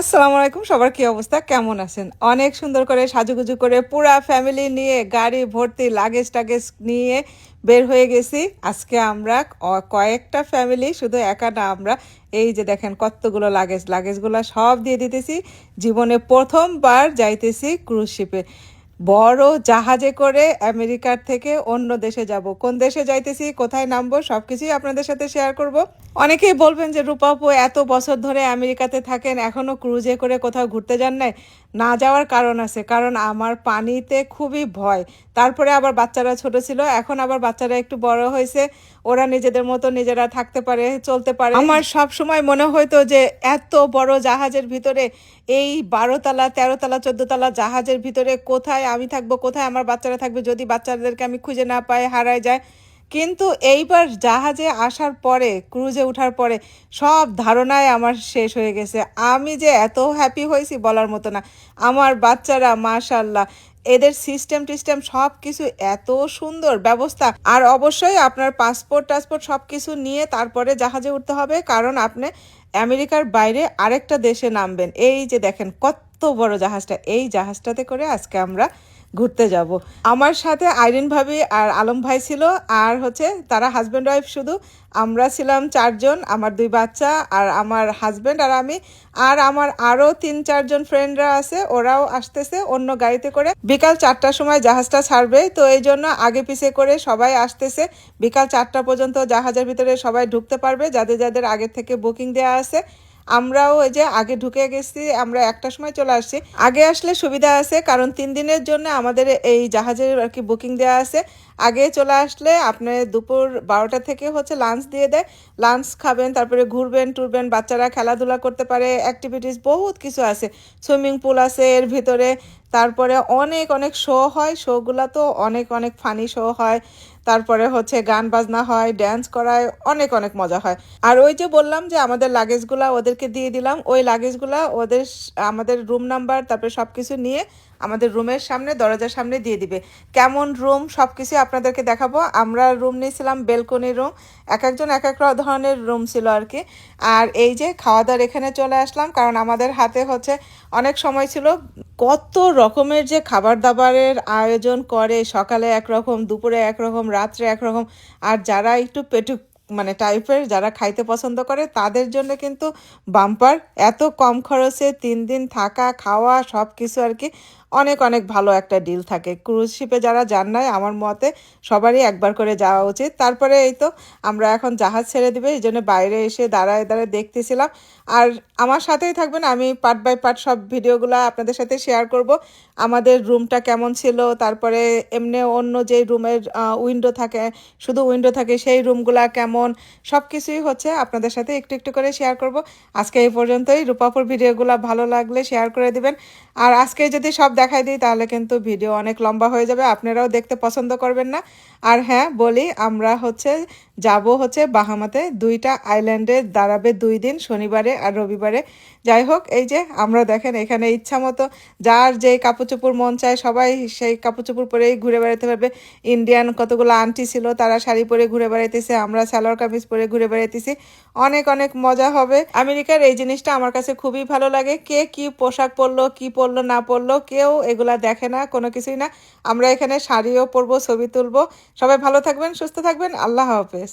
আসসালামু আলাইকুম, সবার কি অবস্থা? কেমন আছেন? অনেক সুন্দর করে সাজুগুজু করে পুরা ফ্যামিলি নিয়ে গাড়ি ভর্তি লাগেজ টাগেজ নিয়ে বের হয়ে গেছি। আজকে আমরা কয়েকটা ফ্যামিলি শুধু একা না, আমরা এই যে দেখেন কতগুলো লাগেজ লাগেজগুলো সব দিয়ে দিতেছি। জীবনে প্রথমবার যাইতেছি ক্রুজ শিপে বড় জাহাজে করে আমেরিকার থেকে অন্য দেশে যাব। কোন দেশে যাইতেছি, কোথায় নামবো, সবকিছুই আপনাদের সাথে শেয়ার করব। অনেকেই বলবেন যে রূপাপু এত বছর ধরে আমেরিকাতে থাকেন, এখনও ক্রুজে করে কোথাও ঘুরতে যান নাই? না যাওয়ার কারণ আছে, কারণ আমার পানিতে খুবই ভয়। তারপরে আবার বাচ্চারা ছোট ছিল, এখন আবার বাচ্চারা একটু বড় হয়েছে। ওরা নিজেদের মতো নিজেরা থাকতে পারে, চলতে পারে। আমার সব সময় মনে হইতো যে, এত বড় জাহাজের ভিতরে, এই বারো তলা, তেরো তলা, চোদ্দ তলা জাহাজের ভিতরে কোথায় আমি থাকব, কোথায় আমার বাচ্চারা থাকবে যদি বাচ্চাদেরকে আমি খুঁজে না পাই, হারায় যায়। কিন্তু এইবার জাহাজে আসার পরে ক্রুজে ওঠার পরে সব ধারণায় আমার শেষ হয়ে গেছে। আমি যে এত হ্যাপি হয়েছি বলার মতো না। আমার বাচ্চারা মাশাল্লাহ এদের সিস্টেম টিস্টেম সব কিছু এত সুন্দর ব্যবস্থা। আর অবশ্যই আপনার পাসপোর্ট টাসপোর্ট সব কিছু নিয়ে তারপরে জাহাজে উঠতে হবে। কারণ আপনি আমেরিকার বাইরে আরেকটা দেশে নামবেন। এই যে দেখেন, কত বড় জাহাজটা, এই জাহাজটাতে করে আজকে আমরা ঘুরতে যাব। আমার সাথে আইরিন ভাবি আর আলম ভাই ছিল, আর হচ্ছে তারা হাজব্যান্ড ওয়াইফ শুধু। আমরা ছিলাম চারজন, আমার দুই বাচ্চা আর আমার হাজব্যান্ড আর আমি। আর আমার আরও তিন চারজন ফ্রেন্ডরা আছে, ওরাও আসতেছে অন্য গাড়িতে করে। বিকাল চারটার সময় জাহাজটা ছাড়বে, তো এই জন্য আগে পিছে করে সবাই আসতেছে। বিকাল চারটা পর্যন্ত জাহাজের ভিতরে সবাই ঢুকতে পারবে, যাদের যাদের আগে থেকে বুকিং দেওয়া আছে। আমরাও যে আগে ঢুকে গেছি, আমরা একটা সময় চলে আসছি। আগে আসলে সুবিধা আছে, কারণ তিন দিনের জন্য আমাদের এই জাহাজের আর কি বুকিং দেওয়া আছে। আগে চলে আসলে আপনি দুপুর বারোটা থেকে হচ্ছে লাঞ্চ দিয়ে দেয়। লাঞ্চ খাবেন, তারপরে ঘুরবেন, টুরবেন, বাচ্চারা খেলাধুলা করতে পারে অ্যাক্টিভিটিস বহুত কিছু আছে। সুইমিং পুল আছে, এর ভিতরে তারপরে অনেক অনেক শো হয়। শোগুলো তো অনেক অনেক ফানি শো হয়। তারপরে হচ্ছে গান বাজনা হয় ড্যান্স করায়, অনেক অনেক মজা হয়। আর ওই যে বললাম যে আমাদের লাগেজগুলা ওদেরকে দিয়ে দিলাম, ওই লাগেজগুলা ওদের আমাদের রুম নাম্বার তারপরে সব কিছু নিয়ে আমাদের রুমের সামনে, দরজার সামনে দিয়ে দিবে। কেমন রুম সব কিছু আপনাদেরকে দেখাবো। আমরা রুম নিয়েছিলাম বেলকনি রুম। এক একজন এক এক ধরনের রুম ছিল আর কি। আর এই যে খাওয়া দাওয়ার এখানে চলে আসলাম, কারণ আমাদের হাতে হচ্ছে অনেক সময় ছিল কত রকমের যে খাবার দাবারের আয়োজন করে, সকালে একরকম, দুপুরে একরকম, রাত্রে একরকম। আর যারা একটু পেটুক মানে টাইপের, যারা খাইতে পছন্দ করে, তাদের জন্য কিন্তু বাম্পার এত কম খরচে তিন দিন থাকা, খাওয়া সব কিছু আর কি অনেক অনেক ভালো একটা ডিল থাকে। ক্রুজ শিপে যারা যান নাই, আমার মতে সবারই একবার করে যাওয়া উচিত। তারপরে এই তো, আমরা এখন জাহাজ ছেড়ে দিবে, এই জন্য বাইরে এসে দাঁড়ায় দাঁড়ায় দেখতেছিলাম। আর আমার সাথেই থাকবেন, আমি পার্ট বাই পার্ট সব ভিডিওগুলো আপনাদের সাথে শেয়ার করব। আমাদের রুমটা কেমন ছিল, তারপরে এমনি অন্য যে রুমের উইন্ডো থাকে, শুধু উইন্ডো থাকে, সেই রুমগুলা কেমন সব কিছুই হচ্ছে আপনাদের সাথে একটু একটু করে শেয়ার করব। আজকে এই পর্যন্তই। রূপাপুর ভিডিওগুলো ভালো লাগলে শেয়ার করে দিবেন। আর আজকে যদি সব দেখাই দিই, তাহলে কিন্তু ভিডিও অনেক লম্বা হয়ে যাবে, আপনারাও দেখতে পছন্দ করবেন না। আর হ্যাঁ বলি, আমরা হচ্ছে যাব হচ্ছে বাহামাতে, দুইটা আইল্যান্ডে দাঁড়াবে দুই দিন, শনিবারে আর রবিবারে। যাই হোক, এই যে, আমরা দেখেন এখানে ইচ্ছা মতো যার যেই কাপড় চোপড় মন চায়, সবাই সেই কাপড় চোপড় পরেই ঘুরে বেড়াতে পারবে। ইন্ডিয়ান কতগুলো আন্টি ছিল, তারা শাড়ি পরে ঘুরে বেড়াইতেছে, আমরা সালোয়ার কামিজ পরে ঘুরে বেড়াইতেছি। অনেক অনেক মজা হবে। আমেরিকার এই জিনিসটা আমার কাছে খুবই ভালো লাগে। কে কি পোশাক পরলো, কি পরলো, না পরলো কেউ এগুলা দেখে না, কোনো কিছুই না। আমরা এখানে শাড়িও পরবো, ছবি তুলবো। সবাই ভালো থাকবেন, সুস্থ থাকবেন। আল্লাহ হাফেজ।